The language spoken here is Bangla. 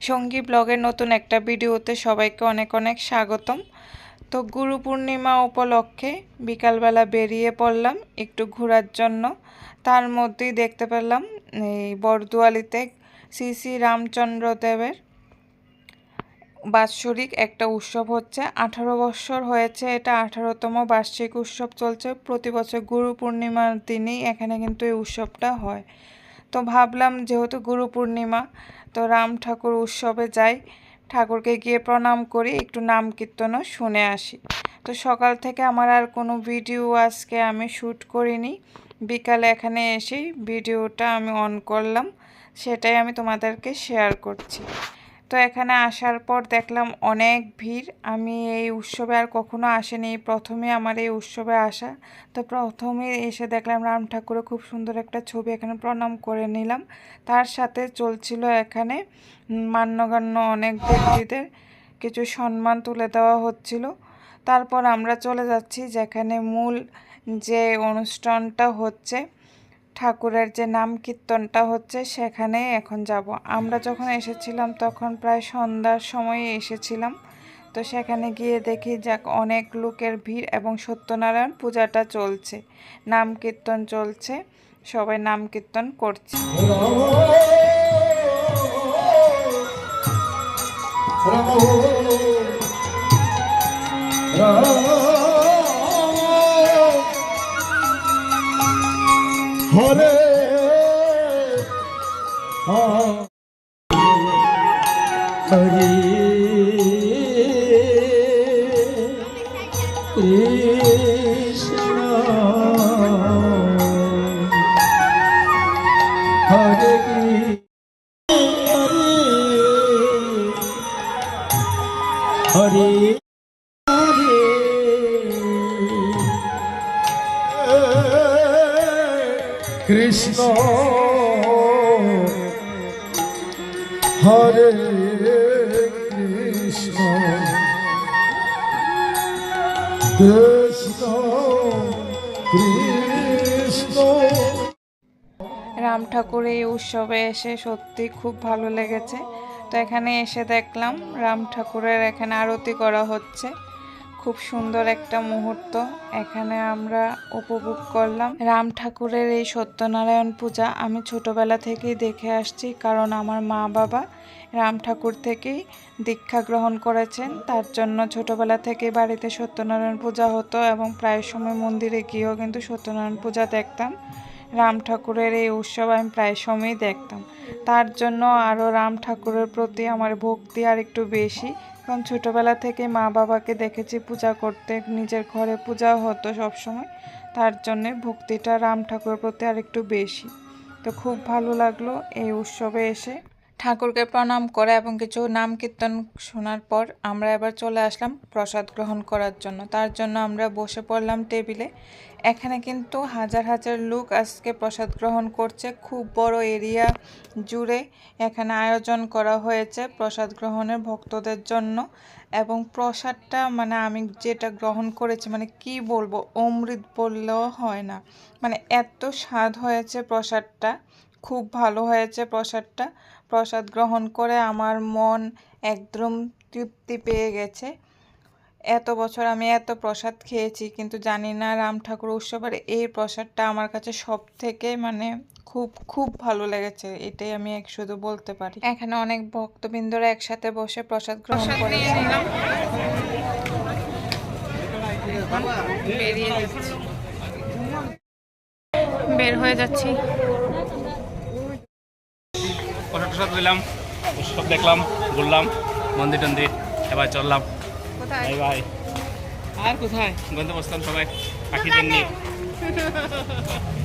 সঙ্গী ব্লগের নতুন একটা ভিডিওতে সবাইকে অনেক অনেক স্বাগতম। তো গুরু পূর্ণিমা উপলক্ষে বিকালবেলা বেরিয়ে পড়লাম একটু ঘোরার জন্য। তার মধ্যেই দেখতে পেলাম এই বরদুয়ালিতে শ্রী শ্রী রামচন্দ্র দেবের বাৎসরিক একটা উৎসব হচ্ছে। আঠারো বছর হয়েছে এটা, আঠারোতম বার্ষিক উৎসব চলছে। প্রতি বছর গুরু পূর্ণিমার দিনেই এখানে কিন্তু এই উৎসবটা হয়। তো ভাবলাম যেহেতু গুরু পূর্ণিমা তো রাম ঠাকুর উৎসবে যাই। ঠাকুরকে গিয়ে প্রণাম করি, একটু নাম কীর্তনও শুনে আসি। তো সকাল থেকে আমার আর কোনো ভিডিও আজকে আমি শ্যুট করিনি। বিকালে এখানে এসেই ভিডিওটা আমি অন করলাম। সেটাই আমি তোমাদেরকে শেয়ার করছি। তো এখানে আসার পর দেখলাম অনেক ভিড়। আমি এই উৎসবে আর কখনো আসেনি। প্রথমে আমার এই উৎসবে আসা। তো প্রথমে এসে দেখলাম রাম ঠাকুরের খুব সুন্দর একটা ছবি এখানে প্রণাম করে নিলাম। তার সাথে চলছিল এখানে মান্যগণ্য অনেক ব্যক্তিদের কিছু সম্মান তুলে দেওয়া হচ্ছিল। তারপর আমরা চলে যাচ্ছি যেখানে মূল যে অনুষ্ঠানটা হচ্ছে ঠাকুরের যে নাম কীর্তনটা হচ্ছে সেখানে এখন যাব আমরা যখন এসেছিলাম তখন প্রায় সন্ধ্যার সময়ে এসেছিলাম তো সেখানে গিয়ে দেখি যাক অনেক লোকের ভিড় এবং সত্যনারায়ণ পূজাটা চলছে নাম কীর্তন চলছে সবাই নাম কীর্তন করছে হরে হরি কৃষ্ণ। হরে হরে কৃষ্ণ। হরে কৃষ্ণ। রাম ঠাকুর এই উৎসবে এসে সত্যি খুব ভালো লেগেছে। তো এখানে এসে দেখলাম রাম ঠাকুরের এখানে আরতি করা হচ্ছে। খুব সুন্দর একটা মুহূর্ত। এখানে আমরা উপভোগ করলাম রাম ঠাকুরের এই সত্যনারায়ণ পূজা। আমি ছোটবেলা থেকেই দেখে আসছি, কারণ আমার মা বাবা রাম ঠাকুর থেকেই দীক্ষা গ্রহণ করেছেন। তার জন্য ছোটবেলা থেকে বাড়িতে সত্যনারায়ণ পূজা হতো এবং প্রায় সময় মন্দিরে গিয়েও কিন্তু সত্যনারায়ণ পূজা দেখতাম। রাম ঠাকুরের এই উৎসব আমি প্রায় সময়ই দেখতাম। তার জন্য আরও রাম ঠাকুরের প্রতি আমার ভক্তি আর একটু বেশি। কারণ ছোটোবেলা থেকে মা বাবাকে দেখেছি পূজা করতে, নিজের ঘরে পূজা হতো সবসময়। তার জন্যে ভক্তিটা রাম ঠাকুরের প্রতি আর একটু বেশি। তো খুব ভালো লাগল এই উৎসবে এসে। ঠাকুরকে প্রণাম করে এবং কিছু নাম কীর্তন শোনার পর আমরা এবার চলে আসলাম প্রসাদ গ্রহণ করার জন্য। তার জন্য আমরা বসে পড়লাম টেবিলে। এখানে কিন্তু হাজার হাজার লোক আজকে প্রসাদ গ্রহণ করছে। খুব বড় এরিয়া জুড়ে এখানে আয়োজন করা হয়েছে প্রসাদ গ্রহণের ভক্তদের জন্য। এবং প্রসাদটা মানে আমি যেটা গ্রহণ করেছি মানে কি বলব, অমৃত বললেও হয় না। মানে এত স্বাদ হয়েছে প্রসাদটা। খুব ভালো হয়েছে প্রসাদটা। প্রসাদ গ্রহণ করে আমার মন একদম তৃপ্তি পেয়ে গেছে। এত বছর আমি এত প্রসাদ খেয়েছি কিন্তু জানি না রাম ঠাকুর উৎসবের এই প্রসাদটা আমার কাছে সব থেকে মানে খুব খুব ভালো লেগেছে এটাই আমি এক শুধু বলতে পারি। এখানে অনেক ভক্তবৃন্দরা একসাথে বসে প্রসাদ গ্রহণ করে বেরিয়ে যাচ্ছি। বের হয়ে যাচ্ছি। প্রসাদ নিলাম দিলাম সব দেখলাম ঘুরলাম মন্দির টন্দির এবার চললাম। আর কোথায়? গন্তব্যস্থান সবাই পাখি নিয়ে